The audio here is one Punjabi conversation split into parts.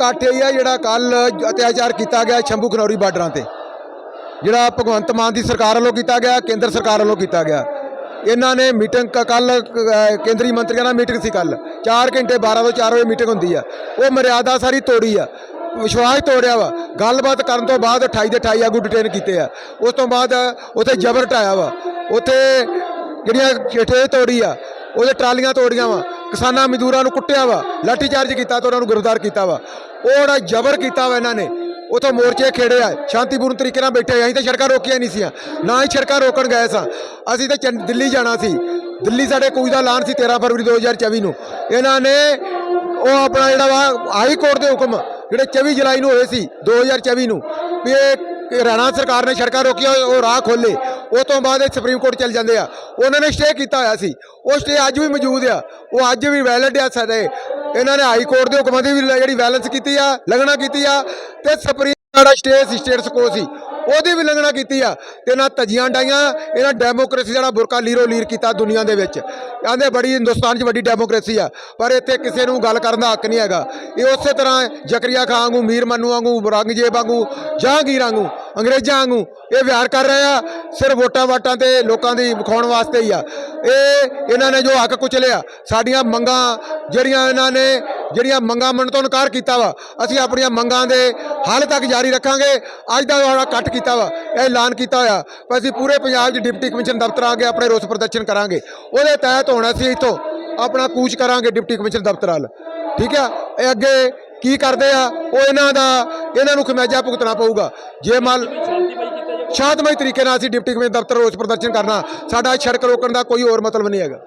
ਇਕੱਠ ਇਹ ਆ, ਜਿਹੜਾ ਕੱਲ ਅਤਿਆਚਾਰ ਕੀਤਾ ਗਿਆ ਸ਼ੰਭੂ ਖਨੌਰੀ ਬਾਰਡਰਾਂ ਤੇ। ਜਿਹੜਾ ਭਗਵੰਤ ਮਾਨ ਦੀ ਸਰਕਾਰ ਵੱਲੋਂ ਕੀਤਾ ਗਿਆ, ਕੇਂਦਰ ਸਰਕਾਰ ਵੱਲੋਂ ਕੀਤਾ ਗਿਆ। ਇਹਨਾਂ ਨੇ ਮੀਟਿੰਗ ਕੱਲ ਕੇਂਦਰੀ ਮੰਤਰੀਆਂ ਨਾਲ ਮੀਟਿੰਗ ਸੀ ਕੱਲ 4 ਘੰਟੇ 12 ਤੋਂ 4 ਵਜੇ ਮੀਟਿੰਗ ਹੁੰਦੀ ਆ। ਉਹ ਮਰਿਆਦਾ ਸਾਰੀ ਤੋੜੀ ਆ। ਵਿਸ਼ਵਾਸ ਤੋੜਿਆ ਵਾ। ਗੱਲਬਾਤ ਕਰਨ ਤੋਂ ਬਾਅਦ 28 ਦੇ 28 ਆਗੂ ਡਿਟੇਨ ਕੀਤੇ ਆ। ਉਸ ਤੋਂ ਬਾਅਦ ਉੱਥੇ ਜਬਰ ਢਾਇਆ ਵਾ। ਉੱਥੇ ਜਿਹੜੀਆਂ ਚਿੱਠੇ ਤੋੜੀ ਆ, ਉਹਦੇ ਟਰਾਲੀਆਂ ਤੋੜੀਆਂ ਵਾ। ਕਿਸਾਨਾਂ ਮਜ਼ਦੂਰਾਂ ਨੂੰ ਕੁੱਟਿਆ ਵਾ। ਲਾਠੀ ਚਾਰਜ ਕੀਤਾ ਤੇ ਉਹਨਾਂ ਨੂੰ ਗ੍ਰਿਫਤਾਰ ਕੀਤਾ ਵਾ। ਉਹ ਜਿਹੜਾ ਜ਼ਬਰ ਕੀਤਾ ਵਾ ਇਹਨਾਂ ਨੇ, ਉਥੋਂ ਮੋਰਚੇ ਖੇੜੇ ਆ, ਸ਼ਾਂਤੀਪੂਰਨ ਤਰੀਕੇ ਨਾਲ ਬੈਠੇ ਆ। ਅਸੀਂ ਤਾਂ ਸੜਕਾਂ ਰੋਕੀਆਂ ਨਹੀਂ ਸੀਆਂ, ਨਾ ਹੀ ਸੜਕਾਂ ਰੋਕਣ ਗਏ ਸਾਂ। ਅਸੀਂ ਤਾਂ ਚੰਡ- ਦਿੱਲੀ ਜਾਣਾ ਸੀ। ਦਿੱਲੀ ਸਾਡੇ ਕੋਈ ਦਾ ਐਲਾਨ ਸੀ 13 ਫਰਵਰੀ 2024 ਨੂੰ। ਇਹਨਾਂ ਨੇ ਉਹ ਆਪਣਾ ਜਿਹੜਾ ਵਾ, ਹਾਈ ਕੋਰਟ ਦੇ ਹੁਕਮ, ਜਿਹੜੇ 24 ਜੁਲਾਈ ਨੂੰ ਹੋਏ ਸੀ 2024 ਨੂੰ, ਵੀ ਇਹ ਇਹ ਹਰਿਆਣਾ ਸਰਕਾਰ ਨੇ ਸੜਕਾਂ ਰੋਕੀਆਂ, ਉਹ ਰਾਹ ਖੋਲੇ ਉਹ ਤੋਂ ਬਾਅਦ ਇਹ ਸੁਪਰੀਮ ਕੋਰਟ ਚਲ ਜਾਂਦੇ ਆ। ਉਹਨਾਂ ਨੇ ਸਟੇ ਕੀਤਾ ਹੋਇਆ ਸੀ। ਉਹ ਸਟੇ ਅੱਜ ਵੀ ਮੌਜੂਦ ਆ। ਉਹ ਅੱਜ ਵੀ ਵੈਲਿਡ ਆ ਸਾਡੇ ਇਹਨਾਂ ਨੇ ਹਾਈ ਕੋਰਟ ਦੇ ਹੁਕਮਾਂ ਦੀ ਵੀ ਜਿਹੜੀ ਵੈਲੈਂਸ ਕੀਤੀ ਆ, ਲੰਘਣਾ ਕੀਤੀ ਆ, ਤੇ ਸੁਪਰੀਮ ਜਿਹੜਾ ਸਟੇ ਸੀ ਸਟੇਟਸ ਕੋ ਸੀ। ਉਹਦੀ ਵੀ ਲੰਘਣਾ ਕੀਤੀ ਆ, ਤੇ ਇਹਨਾਂ ਧਜੀਆਂ ਡਾਈਆਂ, ਇਹਨਾਂ ਡੈਮੋਕ੍ਰੇਸੀ ਜਿਹੜਾ ਬੁਰਕਾ ਲੀਰੋ ਲੀਰ ਕੀਤਾ ਦੁਨੀਆ ਦੇ ਵਿੱਚ। ਕਹਿੰਦੇ ਬੜੀ ਹਿੰਦੁਸਤਾਨ 'ਚ ਵੱਡੀ ਡੈਮੋਕ੍ਰੇਸੀ ਆ, ਪਰ ਇੱਥੇ ਕਿਸੇ ਨੂੰ ਗੱਲ ਕਰਨ ਦਾ ਹੱਕ ਨਹੀਂ ਹੈਗਾ। ਇਹ ਉਸੇ ਤਰ੍ਹਾਂ ਜ਼ਕਰੀਆ ਖਾਨ ਵਾਂਗੂ, ਮੀਰ ਮੰਨੂ ਵਾਂਗੂ ਔਰੰਗਜ਼ੇਬ ਵਾਂਗੂ, ਜਹਾਂਗੀਰ ਵਾਂਗੂ ਅੰਗਰੇਜ਼ਾਂ ਵਾਂਗੂ। ਇਹ ਵਿਹਾਰ ਕਰ ਰਹੇ ਆ, ਸਿਰਫ ਵੋਟਾਂ ਵਾਟਾਂ ਤੇ ਲੋਕਾਂ ਦੀ ਵਿਖਾਉਣ ਵਾਸਤੇ ਹੀ ਆ। ਇਹ ਇਹਨਾਂ ਨੇ ਜੋ ਹੱਕ ਕੁਚਲਿਆ ਸਾਡੀਆਂ ਮੰਗਾਂ ਜਿਹੜੀਆਂ ਇਹਨਾਂ ਨੇ, ਜਿਹੜੀਆਂ ਮੰਗਾਂ ਮੰਨ ਤੋਂ ਇਨਕਾਰ ਕੀਤਾ ਵਾ, ਅਸੀਂ ਆਪਣੀਆਂ ਮੰਗਾਂ ਦੇ ਹਾਲ ਤੱਕ ਜਾਰੀ ਰੱਖਾਂਗੇ। ਅੱਜ ਦਾ ਜਿਹੜਾ ਕੱਟ ਕੀਤਾ ਵਾ, ਇਹ ਐਲਾਨ ਕੀਤਾ ਹੋਇਆ। ਪਰ ਅਸੀਂ ਪੂਰੇ ਪੰਜਾਬ 'ਚ ਡਿਪਟੀ ਕਮਿਸ਼ਨ ਦਫ਼ਤਰ ਆ ਕੇ ਆਪਣੇ ਰੋਸ ਪ੍ਰਦਰਸ਼ਨ ਕਰਾਂਗੇ। ਉਹਦੇ ਤਹਿਤ ਹੋਣਾ ਸੀ ਇੱਥੋਂ ਆਪਣਾ ਕੂਚ ਕਰਾਂਗੇ ਡਿਪਟੀ ਕਮਿਸ਼ਨ ਦਫ਼ਤਰ ਵੱਲ। ਠੀਕ ਆ? ਇਹ ਅੱਗੇ ਕੀ ਕਰਦੇ ਆ? ਉਹ ਇਹਨਾਂ ਦਾ ਇਹਨਾਂ ਨੂੰ ਖਮਿਆਜਾ ਭੁਗਤਣਾ ਪਊਗਾ। ਜੇ ਮੰਨ ਸ਼ਾਂਤਮਈ ਤਰੀਕੇ ਨਾਲ ਅਸੀਂ ਡਿਪਟੀ ਕਮਿਸ਼ਨ ਦਫ਼ਤਰ ਰੋਸ ਪ੍ਰਦਰਸ਼ਨ ਕਰਨਾ, ਸਾਡਾ ਸੜਕ ਰੋਕਣ ਦਾ ਕੋਈ ਹੋਰ ਮਤਲਬ ਨਹੀਂ ਹੈਗਾ।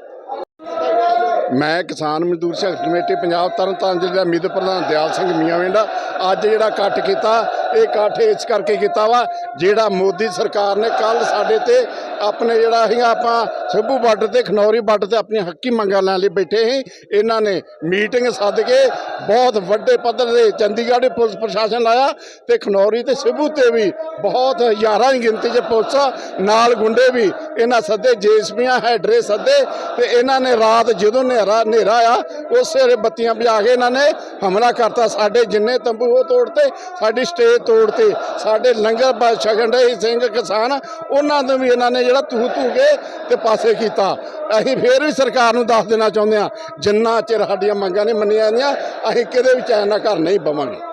ਮੈਂ ਕਿਸਾਨ ਮਜ਼ਦੂਰ ਸੰਘਰਸ਼ ਕਮੇਟੀ, ਪੰਜਾਬ ਤਰਨਤਾਰਨ ਜ਼ਿਲ੍ਹੇ ਦਾ ਮੀਤ ਪ੍ਰਧਾਨ ਦਿਆਲ ਸਿੰਘ ਮੀਆਂਵਿੰਡਾ ਅੱਜ ਜਿਹੜਾ ਇਕੱਠ ਕੀਤਾ, ਇਹ ਇਕੱਠ ਇਸ ਕਰਕੇ ਕੀਤਾ ਵਾ, ਜਿਹੜਾ ਮੋਦੀ ਸਰਕਾਰ ਨੇ ਕੱਲ ਸਾਡੇ ਤੇ ਆਪਣੇ ਜਿਹੜਾ ਹੈਗਾ ਆਪਾਂ ਸਿੱਭੂ ਬਾਰਡਰ ਤੇ, ਖਨੌਰੀ ਬਾਰਡਰ ਤੇ ਆਪਣੀਆਂ ਹੱਕੀ ਮੰਗਾਂ ਲੈਣ ਲਈ ਬੈਠੇ ਸੀ, ਇਹਨਾਂ ਨੇ ਮੀਟਿੰਗ ਸੱਦ ਕੇ ਬਹੁਤ ਵੱਡੇ ਪੱਧਰ ਤੇ ਚੰਡੀਗੜ੍ਹ ਦੇ ਪੁਲਿਸ ਪ੍ਰਸ਼ਾਸਨ ਲਾਇਆ ਤੇ ਖਨੌਰੀ ਤੇ ਸਿੱਬੂ ਤੇ ਵੀ ਬਹੁਤ ਹਜ਼ਾਰਾਂ ਦੀ ਗਿਣਤੀ 'ਚ ਪੁਲਿਸ ਨਾਲ ਗੁੰਡੇ ਵੀ ਇਹਨਾਂ ਸੱਦੇ ਜੇਸਪੀਆਂ ਹੈਡਰੇ ਸੱਦੇ ਤੇ ਇਹਨਾਂ ਨੇ ਰਾਤ ਜਦੋਂ ਹਨੇਰਾ ਹਨੇਰਾ ਆ ਉਸੇ ਵੇਲੇ ਬੱਤੀਆਂ ਬੁਝਾ ਕੇ ਇਹਨਾਂ ਨੇ ਹਮਲਾ ਕਰਤਾ, ਸਾਡੇ ਜਿੰਨੇ ਤੰਬੂ ਉਹ ਤੋੜਤੇ, ਸਾਡੀ ਸਟੇਜ ਤੋੜਤੇ। ਸਾਡੇ ਲੰਗਰ ਬ- ਛਕਣ ਦੇ ਸਿੰਘ ਕਿਸਾਨ, ਉਹਨਾਂ ਨੂੰ ਵੀ ਇਹਨਾਂ ਨੇ ਜਿਹੜਾ ਤੂ ਤੂ ਕੇ ਤੇ ਪਾਸੇ ਕੀਤਾ। ਅਸੀਂ ਫੇਰ ਵੀ ਸਰਕਾਰ ਨੂੰ ਦੱਸ ਦੇਣਾ ਚਾਹੁੰਦੇ ਆ ਜਿੰਨਾ ਚਿਰ ਸਾਡੀਆਂ ਮੰਗਾਂ ਨਹੀਂ ਮੰਨੀਆਂ ਜਾਂਦੀਆਂ, ਅਸੀਂ ਕਿਤੇ ਵੀ ਚੈਨ ਨਾਲ ਘਰ ਨਹੀਂ ਬਵਾਂਗੇ।